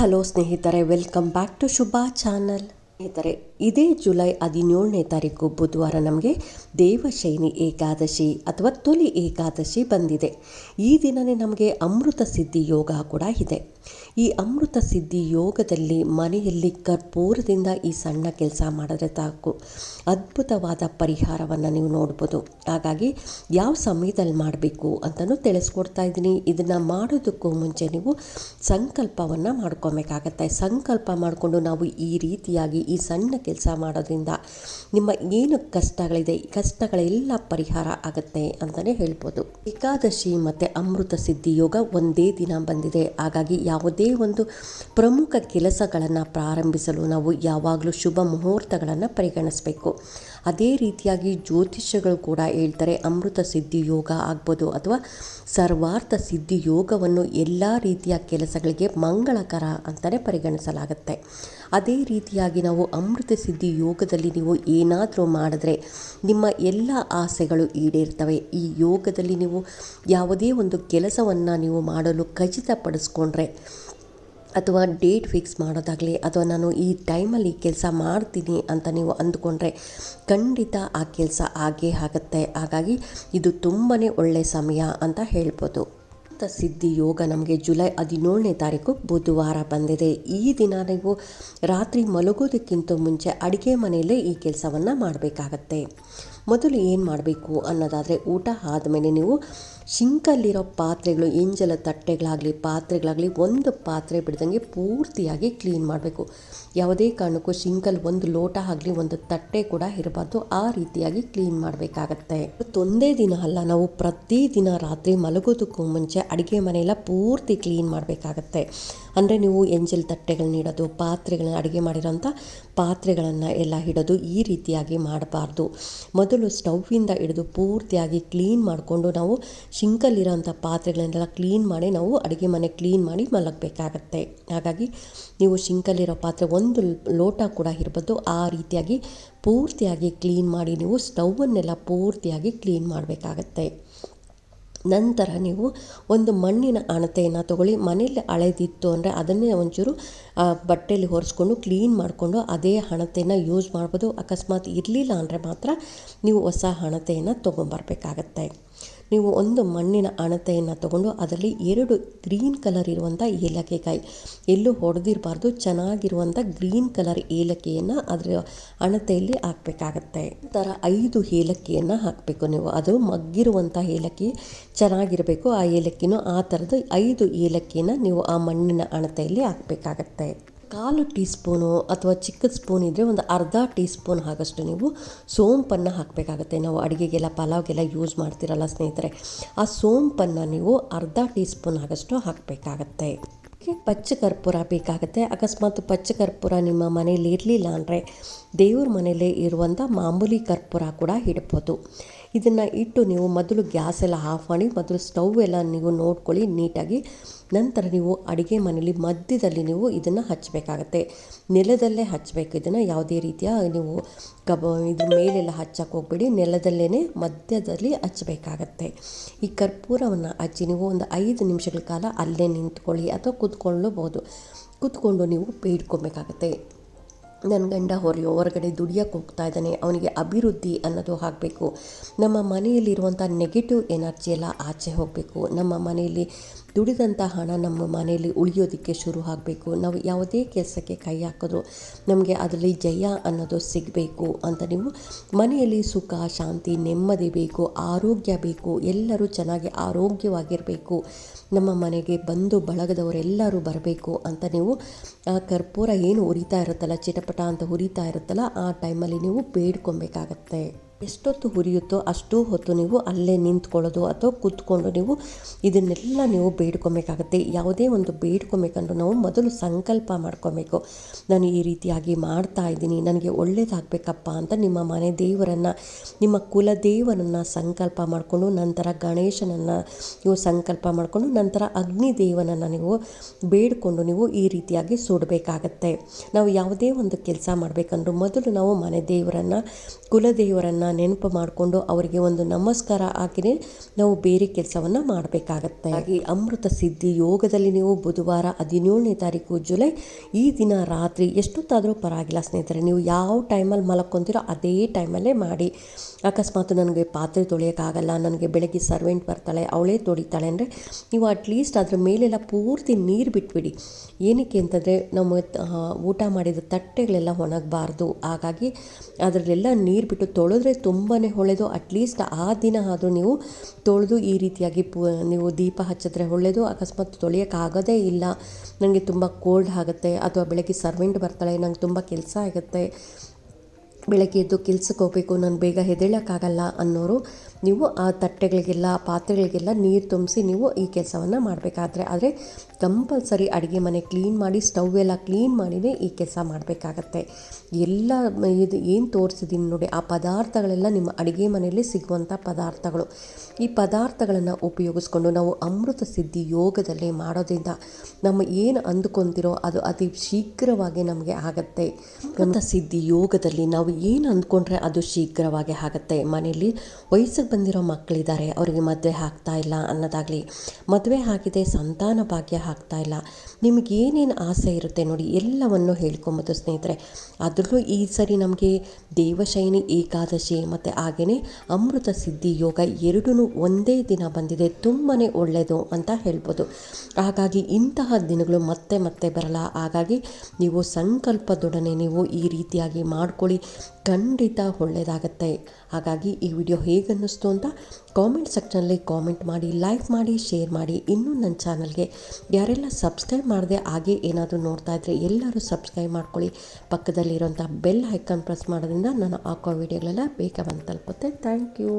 Hello ಸ್ನೇಹಿತರೆ welcome back to Shubha channel ಸ್ನೇಹಿತರೆ, ಇದೇ ಜುಲೈ ಹದಿನೇಳನೇ ತಾರೀಕು ಬುಧವಾರ ನಮಗೆ ದೇವಶೈನಿ ಏಕಾದಶಿ ಅಥವಾ ತೊಲಿ ಏಕಾದಶಿ ಬಂದಿದೆ. ಈ ದಿನವೇ ನಮಗೆ ಅಮೃತ ಸಿದ್ಧಿ ಯೋಗ ಕೂಡ ಇದೆ. ಈ ಅಮೃತ ಸಿದ್ಧಿ ಯೋಗದಲ್ಲಿ ಮನೆಯಲ್ಲಿ ಕರ್ಪೂರದಿಂದ ಈ ಸಣ್ಣ ಕೆಲಸ ಮಾಡಿದ್ರೆ ಸಾಕು. ಅದ್ಭುತವಾದ ಪರಿಹಾರವನ್ನು ನೀವು ನೋಡ್ಬೋದು. ಹಾಗಾಗಿ ಯಾವ ಸಮಯದಲ್ಲಿ ಮಾಡಬೇಕು ಅಂತಲೂ ತಿಳಿಸ್ಕೊಡ್ತಾ ಇದ್ದೀನಿ. ಇದನ್ನು ಮಾಡೋದಕ್ಕೂ ಮುಂಚೆ ನೀವು ಸಂಕಲ್ಪವನ್ನು ಮಾಡ್ಕೊಬೇಕಾಗತ್ತೆ. ಸಂಕಲ್ಪ ಮಾಡಿಕೊಂಡು ನಾವು ಈ ರೀತಿಯಾಗಿ ಈ ಸಣ್ಣ ಕೆಲಸ ಮಾಡೋದ್ರಿಂದ ನಿಮ್ಮ ಏನು ಕಷ್ಟಗಳಿದೆ ಕಷ್ಟಗಳೆಲ್ಲ ಪರಿಹಾರ ಆಗುತ್ತೆ ಅಂತಲೇ ಹೇಳ್ಬೋದು. ಏಕಾದಶಿ ಮತ್ತು ಅಮೃತ ಸಿದ್ಧಿ ಯೋಗ ಒಂದೇ ದಿನ ಬಂದಿದೆ. ಹಾಗಾಗಿ ಯಾವುದೇ ಒಂದು ಪ್ರಮುಖ ಕೆಲಸಗಳನ್ನು ಪ್ರಾರಂಭಿಸಲು ನಾವು ಯಾವಾಗಲೂ ಶುಭ ಮುಹೂರ್ತಗಳನ್ನು ಪರಿಗಣಿಸಬೇಕು. ಅದೇ ರೀತಿಯಾಗಿ ಜ್ಯೋತಿಷ್ಯಗಳು ಕೂಡ ಹೇಳ್ತಾರೆ ಅಮೃತ ಸಿದ್ಧಿ ಯೋಗ ಆಗ್ಬೋದು ಅಥವಾ ಸರ್ವಾರ್ಥ ಸಿದ್ಧಿ ಯೋಗವನ್ನು ಎಲ್ಲ ರೀತಿಯ ಕೆಲಸಗಳಿಗೆ ಮಂಗಳಕರ ಅಂತಲೇ ಪರಿಗಣಿಸಲಾಗುತ್ತೆ. ಅದೇ ರೀತಿಯಾಗಿ ನಾವು ಅಮೃತ ಸಿದ್ಧಿ ಯೋಗದಲ್ಲಿ ನೀವು ಏನಾದರೂ ಮಾಡಿದ್ರೆ ನಿಮ್ಮ ಎಲ್ಲ ಆಸೆಗಳು ಈಡೇರ್ತವೆ. ಈ ಯೋಗದಲ್ಲಿ ನೀವು ಯಾವುದೇ ಒಂದು ಕೆಲಸವನ್ನು ನೀವು ಮಾಡಲು ಖಚಿತಪಡಿಸ್ಕೊಂಡ್ರೆ ಅಥವಾ ಡೇಟ್ ಫಿಕ್ಸ್ ಮಾಡೋದಾಗಲಿ ಅಥವಾ ನಾನು ಈ ಟೈಮಲ್ಲಿ ಕೆಲಸ ಮಾಡ್ತೀನಿ ಅಂತ ನೀವು ಅಂದುಕೊಂಡ್ರೆ ಖಂಡಿತ ಆ ಕೆಲಸ ಆಗೇ ಆಗುತ್ತೆ. ಹಾಗಾಗಿ ಇದು ತುಂಬಾ ಒಳ್ಳೆಯ ಸಮಯ ಅಂತ ಹೇಳ್ಬೋದು. ಸಿದ್ಧಿ ಯೋಗ ನಮಗೆ ಜುಲೈ ಹದಿನೇಳನೇ ತಾರೀಕು ಬುಧವಾರ ಬಂದಿದೆ. ಈ ದಿನ ನೀವು ರಾತ್ರಿ ಮಲಗೋದಕ್ಕಿಂತ ಮುಂಚೆ ಅಡುಗೆ ಮನೆಯಲ್ಲೇ ಈ ಕೆಲಸವನ್ನು ಮಾಡಬೇಕಾಗತ್ತೆ. ಮೊದಲು ಏನು ಮಾಡಬೇಕು ಅನ್ನೋದಾದರೆ ಊಟ ಆದಮೇಲೆ ನೀವು ಶಿಂಕಲ್ಲಿರೋ ಪಾತ್ರೆಗಳು ಎಂಜಲ ತಟ್ಟೆಗಳಾಗಲಿ, ಪಾತ್ರೆಗಳಾಗಲಿ ಒಂದು ಪಾತ್ರೆ ಬಿಡ್ದಂಗೆ ಪೂರ್ತಿಯಾಗಿ ಕ್ಲೀನ್ ಮಾಡಬೇಕು. ಯಾವುದೇ ಕಾರಣಕ್ಕೂ ಸಿಂಕಲ್ಲಿ ಒಂದು ಲೋಟ ಆಗಲಿ, ಒಂದು ತಟ್ಟೆ ಕೂಡ ಇರಬಾರ್ದು. ಆ ರೀತಿಯಾಗಿ ಕ್ಲೀನ್ ಮಾಡಬೇಕಾಗತ್ತೆ. ಒಂದೇ ದಿನ ಅಲ್ಲ, ನಾವು ಪ್ರತಿ ದಿನ ರಾತ್ರಿ ಮಲಗೋದಕ್ಕೂ ಮುಂಚೆ ಅಡುಗೆ ಮನೆಯೆಲ್ಲ ಪೂರ್ತಿ ಕ್ಲೀನ್ ಮಾಡಬೇಕಾಗತ್ತೆ. ಅಂದರೆ ನೀವು ಎಂಜಲ್ ತಟ್ಟೆಗಳನ್ನ ಇಡೋದು, ಪಾತ್ರೆಗಳನ್ನ ಅಡುಗೆ ಮಾಡಿರೋಂಥ ಪಾತ್ರೆಗಳನ್ನು ಎಲ್ಲ ಇಡೋದು ಈ ರೀತಿಯಾಗಿ ಮಾಡಬಾರ್ದು. ಮೊದಲು ಸ್ಟವ್ವಿಂದ ಹಿಡಿದು ಪೂರ್ತಿಯಾಗಿ ಕ್ಲೀನ್ ಮಾಡಿಕೊಂಡು ನಾವು ಶಿಂಕಲ್ಲಿರೋಂಥ ಪಾತ್ರೆಗಳನ್ನೆಲ್ಲ ಕ್ಲೀನ್ ಮಾಡಿ ನಾವು ಅಡುಗೆ ಮನೆ ಕ್ಲೀನ್ ಮಾಡಿ ಮಲಗಬೇಕಾಗತ್ತೆ. ಹಾಗಾಗಿ ನೀವು ಸಿಂಕಲ್ಲಿರೋ ಪಾತ್ರೆ ಒಂದು ಲೋಟ ಕೂಡ ಇರ್ಬೋದು. ಆ ರೀತಿಯಾಗಿ ಪೂರ್ತಿಯಾಗಿ ಕ್ಲೀನ್ ಮಾಡಿ ನೀವು ಸ್ಟವನ್ನೆಲ್ಲ ಪೂರ್ತಿಯಾಗಿ ಕ್ಲೀನ್ ಮಾಡಬೇಕಾಗತ್ತೆ. ನಂತರ ನೀವು ಒಂದು ಮಣ್ಣಿನ ಅಣತೆಯನ್ನು ತಗೊಳ್ಳಿ. ಮನೇಲಿ ಹಳೆದಿತ್ತು ಅಂದರೆ ಅದನ್ನೇ ಒಂಚೂರು ಬಟ್ಟೆಯಲ್ಲಿ ಒರೆಸ್ಕೊಂಡು ಕ್ಲೀನ್ ಮಾಡಿಕೊಂಡು ಅದೇ ಹಣತೆಯನ್ನು ಯೂಸ್ ಮಾಡ್ಬೋದು. ಅಕಸ್ಮಾತ್ ಇರಲಿಲ್ಲ ಅಂದರೆ ಮಾತ್ರ ನೀವು ಹೊಸ ಹಣತೆಯನ್ನು ತೊಗೊಂಬರ್ಬೇಕಾಗತ್ತೆ. ನೀವು ಒಂದು ಮಣ್ಣಿನ ಅಣತೆಯನ್ನು ತಗೊಂಡು ಅದರಲ್ಲಿ ಎರಡು ಗ್ರೀನ್ ಕಲರ್ ಇರುವಂಥ ಏಲಕ್ಕಿಕಾಯಿ. ಎಲ್ಲೂ ಹೊಡೆದಿರಬಾರ್ದು ಚೆನ್ನಾಗಿರುವಂಥ ಗ್ರೀನ್ ಕಲರ್ ಏಲಕ್ಕಿಯನ್ನು ಅದರ ಅಣತೆಯಲ್ಲಿ ಹಾಕಬೇಕಾಗತ್ತೆ. ಥರ ಐದು ಏಲಕ್ಕಿಯನ್ನು ಹಾಕಬೇಕು ನೀವು. ಅದು ಮಗ್ಗಿರುವಂಥ ಏಲಕ್ಕಿ, ಚೆನ್ನಾಗಿರಬೇಕು ಆ ಏಲಕ್ಕಿನೂ. ಆ ಥರದ್ದು ಐದು ಏಲಕ್ಕಿಯನ್ನು ನೀವು ಆ ಮಣ್ಣಿನ ಅಣತೆಯಲ್ಲಿ ಹಾಕಬೇಕಾಗತ್ತೆ. ಕಾಲು ಟೀ ಸ್ಪೂನು ಅಥವಾ ಚಿಕ್ಕದ ಸ್ಪೂನ್ ಇದ್ದರೆ ಒಂದು ಅರ್ಧ ಟೀ ಸ್ಪೂನ್ ಆಗಷ್ಟು ನೀವು ಸೋಂಪನ್ನು ಹಾಕಬೇಕಾಗತ್ತೆ. ನಾವು ಅಡುಗೆಗೆಲ್ಲ, ಪಲಾವ್ಗೆಲ್ಲ ಯೂಸ್ ಮಾಡ್ತೀರಲ್ಲ ಸ್ನೇಹಿತರೆ, ಆ ಸೋಂಪನ್ನು ನೀವು ಅರ್ಧ ಟೀ ಸ್ಪೂನ್ ಆಗಷ್ಟು ಹಾಕಬೇಕಾಗತ್ತೆ ಪಚ್ಚ ಕರ್ಪೂರ ಬೇಕಾಗುತ್ತೆ. ಅಕಸ್ಮಾತ್ ಪಚ್ಚ ಕರ್ಪೂರ ನಿಮ್ಮ ಮನೇಲಿ ಇರಲಿಲ್ಲ ಅಂದರೆ ದೇವ್ರ ಮನೇಲೇ ಇರುವಂಥ ಮಾಮೂಲಿ ಕರ್ಪೂರ ಕೂಡ ಇಡ್ಬೋದು. ಇದನ್ನು ಇಟ್ಟು ನೀವು ಮೊದಲು ಗ್ಯಾಸ್ ಎಲ್ಲ ಆಫ್ ಮಾಡಿ, ಮೊದಲು ಸ್ಟವ್ ಎಲ್ಲ ನೀವು ನೋಡ್ಕೊಳ್ಳಿ ನೀಟಾಗಿ. ನಂತರ ನೀವು ಅಡುಗೆ ಮನೆಯಲ್ಲಿ ಮಧ್ಯದಲ್ಲಿ ನೀವು ಇದನ್ನು ಹಚ್ಚಬೇಕಾಗತ್ತೆ. ನೆಲದಲ್ಲೇ ಹಚ್ಚಬೇಕು ಇದನ್ನು, ಯಾವುದೇ ರೀತಿಯ ನೀವು ಕಬ ಇದ್ರ ಮೇಲೆಲ್ಲ ಹಚ್ಚಕ್ಕೆ ಹೋಗ್ಬೇಡಿ ನೆಲದಲ್ಲೇ ಮಧ್ಯದಲ್ಲಿ ಹಚ್ಚಬೇಕಾಗತ್ತೆ. ಈ ಕರ್ಪೂರವನ್ನು ಹಚ್ಚಿ ನೀವು ಒಂದು ಐದು ನಿಮಿಷಗಳ ಕಾಲ ಅಲ್ಲೇ ನಿಂತ್ಕೊಳ್ಳಿ ಅಥವಾ ಕೂತ್ಕೊಳ್ಳಬಹುದು. ಕೂತ್ಕೊಂಡು ನೀವು ಬೇಡ್ಕೊಬೇಕಾಗತ್ತೆ. ನನ್ನ ಗಂಡ ಹೊರ ಹೊರಗಡೆ ದುಡಿಯೋಕ್ಕೆ ಹೋಗ್ತಾ ಇದ್ದಾನೆ. ಅವನಿಗೆ ಅಭಿವೃದ್ಧಿ ಅನ್ನೋದು ಆಗಬೇಕು. ನಮ್ಮ ಮನೆಯಲ್ಲಿರುವಂಥ ನೆಗೆಟಿವ್ ಎನರ್ಜಿ ಎಲ್ಲ ಆಚೆ ಹೋಗಬೇಕು. ನಮ್ಮ ಮನೆಯಲ್ಲಿ ದುಡಿದಂಥ ಹಣ ನಮ್ಮ ಮನೆಯಲ್ಲಿ ಉಳಿಯೋದಕ್ಕೆ ಶುರು ಆಗಬೇಕು. ನಾವು ಯಾವುದೇ ಕೆಲಸಕ್ಕೆ ಕೈ ಹಾಕಿದ್ರು ನಮಗೆ ಅದರಲ್ಲಿ ಜಯ ಅನ್ನೋದು ಸಿಗಬೇಕು ಅಂತ ನೀವು ಮನೆಯಲ್ಲಿ ಸುಖ, ಶಾಂತಿ, ನೆಮ್ಮದಿ ಬೇಕು, ಆರೋಗ್ಯ ಬೇಕು, ಎಲ್ಲರೂ ಚೆನ್ನಾಗಿ ಆರೋಗ್ಯವಾಗಿರಬೇಕು. ನಮ್ಮ ಮನೆಗೆ ಬಂದು ಬಳಗದವರೆಲ್ಲರೂ ಬರಬೇಕು ಅಂತ ನೀವು, ಆ ಕರ್ಪೂರ ಏನು ಉರಿತಾ ಇರುತ್ತಲ್ಲ, ಚಿಟಪಟ ಅಂತ ಉರಿತಾ ಇರುತ್ತಲ್ಲ, ಆ ಟೈಮಲ್ಲಿ ನೀವು ಬೇಡ್ಕೊಬೇಕಾಗತ್ತೆ. ಎಷ್ಟೊತ್ತು ಹುರಿಯುತ್ತೋ ಅಷ್ಟು ಹೊತ್ತು ನೀವು ಅಲ್ಲೇ ನಿಂತ್ಕೊಳ್ಳೋದು ಅಥವಾ ಕೂತ್ಕೊಂಡು ನೀವು ಇದನ್ನೆಲ್ಲ ನೀವು ಬೇಡ್ಕೊಬೇಕಾಗತ್ತೆ. ಯಾವುದೇ ಒಂದು ಬೇಡ್ಕೊಬೇಕಂದ್ರೂ ನಾವು ಮೊದಲು ಸಂಕಲ್ಪ ಮಾಡ್ಕೊಬೇಕು. ನಾನು ಈ ರೀತಿಯಾಗಿ ಮಾಡ್ತಾ ಇದ್ದೀನಿ, ನನಗೆ ಒಳ್ಳೇದಾಗಬೇಕಪ್ಪ ಅಂತ ನಿಮ್ಮ ಮನೆ ದೇವರನ್ನು, ನಿಮ್ಮ ಕುಲದೇವರನ್ನು ಸಂಕಲ್ಪ ಮಾಡಿಕೊಂಡು ನಂತರ ಗಣೇಶನನ್ನು ನೀವು ಸಂಕಲ್ಪ ಮಾಡಿಕೊಂಡು ನಂತರ ಅಗ್ನಿ ದೇವನನ್ನು ನೀವು ಬೇಡಿಕೊಂಡು ನೀವು ಈ ರೀತಿಯಾಗಿ ಸುಡಬೇಕಾಗತ್ತೆ. ನಾವು ಯಾವುದೇ ಒಂದು ಕೆಲಸ ಮಾಡಬೇಕಂದ್ರೂ ಮೊದಲು ನಾವು ಮನೆ ದೇವರನ್ನು, ಕುಲದೇವರನ್ನು ನೆನಪು ಮಾಡಿಕೊಂಡು ಅವರಿಗೆ ಒಂದು ನಮಸ್ಕಾರ ಹಾಕಿನೇ ನಾವು ಬೇರೆ ಕೆಲಸವನ್ನು ಮಾಡಬೇಕಾಗತ್ತೆ. ಹಾಗೆ ಅಮೃತ ಸಿದ್ಧಿ ಯೋಗದಲ್ಲಿ ನೀವು ಬುಧವಾರ ಹದಿನೇಳನೇ ತಾರೀಕು ಜುಲೈ ಈ ದಿನ ರಾತ್ರಿ ಎಷ್ಟೊತ್ತಾದರೂ ಪರವಾಗಿಲ್ಲ ಸ್ನೇಹಿತರೆ, ನೀವು ಯಾವ ಟೈಮಲ್ಲಿ ಮಲಕ್ಕೊಂತೀರೋ ಅದೇ ಟೈಮಲ್ಲೇ ಮಾಡಿ. ಅಕಸ್ಮಾತ್ ನನಗೆ ಪಾತ್ರೆ ತೊಳೆಯೋಕ್ಕಾಗಲ್ಲ, ನನಗೆ ಬೆಳಗ್ಗೆ ಸರ್ವೆಂಟ್ ಬರ್ತಾಳೆ, ಅವಳೇ ತೊಳಿತಾಳೆ ಅಂದರೆ ನೀವು ಅಟ್ಲೀಸ್ಟ್ ಅದ್ರ ಮೇಲೆಲ್ಲ ಪೂರ್ತಿ ನೀರು ಬಿಟ್ಬಿಡಿ. ಏನಕ್ಕೆ ಅಂತಂದರೆ ನಮ್ಮ ಊಟ ಮಾಡಿದ ತಟ್ಟೆಗಳೆಲ್ಲ ಒಣಗಬಾರ್ದು. ಹಾಗಾಗಿ ಅದರಲ್ಲೆಲ್ಲ ನೀರು ಬಿಟ್ಟು ತೊಳೆದ್ರೆ ತುಂಬಾ ಒಳ್ಳೆಯದು ಅಟ್ಲೀಸ್ಟ್ ಆ ದಿನ ಆದರೂ ನೀವು ತೊಳೆದು ಈ ರೀತಿಯಾಗಿ ಪೂ, ನೀವು ದೀಪ ಹಚ್ಚಿದ್ರೆ ಒಳ್ಳೆಯದು ಅಕಸ್ಮಾತ್ ತೊಳೆಯೋಕ್ಕಾಗೋದೇ ಇಲ್ಲ. ನನಗೆ ತುಂಬ ಕೋಲ್ಡ್ ಆಗುತ್ತೆ. ಅಥವಾ ಬೆಳಗ್ಗೆ ಸರ್ವೆಂಟ್ ಬರ್ತಾಳೆ, ನಂಗೆ ತುಂಬ ಕೆಲಸ ಆಗುತ್ತೆ. ಬೆಳಗ್ಗೆ ಎದ್ದು ಕೆಲ್ಸಕ್ಕೆ ಹೋಗಬೇಕು, ನಾನು ಬೇಗ ಹೆದಳಕ್ಕಾಗಲ್ಲ ಅನ್ನೋರು, ನೀವು ಆ ತಟ್ಟೆಗಳಿಗೆಲ್ಲ, ಪಾತ್ರೆಗಳಿಗೆಲ್ಲ ನೀರು ತುಂಬಿಸಿ ನೀವು ಈ ಕೆಲಸವನ್ನು ಮಾಡಬೇಕಾದ್ರೆ, ಆದರೆ ಕಂಪಲ್ಸರಿ ಅಡುಗೆ ಮನೆ ಕ್ಲೀನ್ ಮಾಡಿ, ಸ್ಟವ್ ಎಲ್ಲ ಕ್ಲೀನ್ ಮಾಡಿನೇ ಈ ಕೆಲಸ ಮಾಡಬೇಕಾಗತ್ತೆ. ಎಲ್ಲ ಇದು ಏನು ತೋರಿಸಿದ್ದೀನಿ ನೋಡಿ, ಆ ಪದಾರ್ಥಗಳೆಲ್ಲ ನಿಮ್ಮ ಅಡುಗೆ ಮನೆಯಲ್ಲಿ ಸಿಗುವಂಥ ಪದಾರ್ಥಗಳು. ಈ ಪದಾರ್ಥಗಳನ್ನು ಉಪಯೋಗಿಸ್ಕೊಂಡು ನಾವು ಅಮೃತ ಸಿದ್ಧಿ ಯೋಗದಲ್ಲಿ ಮಾಡೋದ್ರಿಂದ ನಮ್ಮ ಏನು ಅಂದುಕೊಂತಿರೋ ಅದು ಅತಿ ಶೀಘ್ರವಾಗಿ ನಮಗೆ ಆಗತ್ತೆ. ಅಮೃತ ಸಿದ್ಧಿ ಯೋಗದಲ್ಲಿ ನಾವು ಏನು ಅಂದ್ಕೊಂಡ್ರೆ ಅದು ಶೀಘ್ರವಾಗಿ ಆಗುತ್ತೆ. ಮನೆಯಲ್ಲಿ ವಯಸ್ಸಿಗೆ ಬಂದಿರೋ ಮಕ್ಕಳಿದ್ದಾರೆ, ಅವರಿಗೆ ಮದುವೆ ಆಗ್ತಾ ಇಲ್ಲ ಅನ್ನೋದಾಗಲಿ, ಮದುವೆ ಆಗಿದೆ, ಸಂತಾನ ಭಾಗ್ಯ ಆಗ್ತಾ ಇಲ್ಲ. ನಿಮಗೆ ಏನೇನು ಆಸೆ ಇರುತ್ತೆ ನೋಡಿ, ಎಲ್ಲವನ್ನು ಹೇಳ್ಕೊಂಬೋದು ಸ್ನೇಹಿತರೆ. ಅದರಲ್ಲೂ ಈ ಸರಿ ನಮಗೆ ದೇವಶೈನಿ ಏಕಾದಶಿ ಮತ್ತು ಹಾಗೆಯೇ ಅಮೃತ ಸಿದ್ಧಿ ಯೋಗ ಎರಡೂ ಒಂದೇ ದಿನ ಬಂದಿದೆ. ತುಂಬಾ ಒಳ್ಳೆಯದು ಅಂತ ಹೇಳ್ಬೋದು. ಹಾಗಾಗಿ ಇಂತಹ ದಿನಗಳು ಮತ್ತೆ ಮತ್ತೆ ಬರಲ್ಲ. ಹಾಗಾಗಿ ನೀವು ಸಂಕಲ್ಪದೊಡನೆ ನೀವು ಈ ರೀತಿಯಾಗಿ ಮಾಡ್ಕೊಳ್ಳಿ. ಖಂಡಿತ ಒಳ್ಳೆಯದಾಗತ್ತೆ ಹಾಗಾಗಿ ಈ ವಿಡಿಯೋ ಹೇಗೆ ಅನ್ನಿಸ್ತು ಅಂತ ಕಾಮೆಂಟ್ ಸೆಕ್ಷನಲ್ಲಿ ಕಾಮೆಂಟ್ ಮಾಡಿ ಲೈಕ್ ಮಾಡಿ ಶೇರ್ ಮಾಡಿ. ಇನ್ನೂ ನನ್ನ ಚಾನಲ್ಗೆ ಯಾರೆಲ್ಲ ಸಬ್ಸ್ಕ್ರೈಬ್ ಮಾಡದೆ ಹಾಗೆ ಏನಾದರೂ ನೋಡ್ತಾ ಇದ್ದರೆ ಎಲ್ಲರೂ ಸಬ್ಸ್ಕ್ರೈಬ್ ಮಾಡ್ಕೊಳ್ಳಿ. ಪಕ್ಕದಲ್ಲಿರೋಂಥ ಬೆಲ್ ಐಕಾನ್ ಪ್ರೆಸ್ ಮಾಡೋದ್ರಿಂದ ನಾನು ಹಾಕೋ ವಿಡಿಯೋಗಳೆಲ್ಲ ಬೇಗ ಬಂದು ತಲುಪುತ್ತೆ. Thank you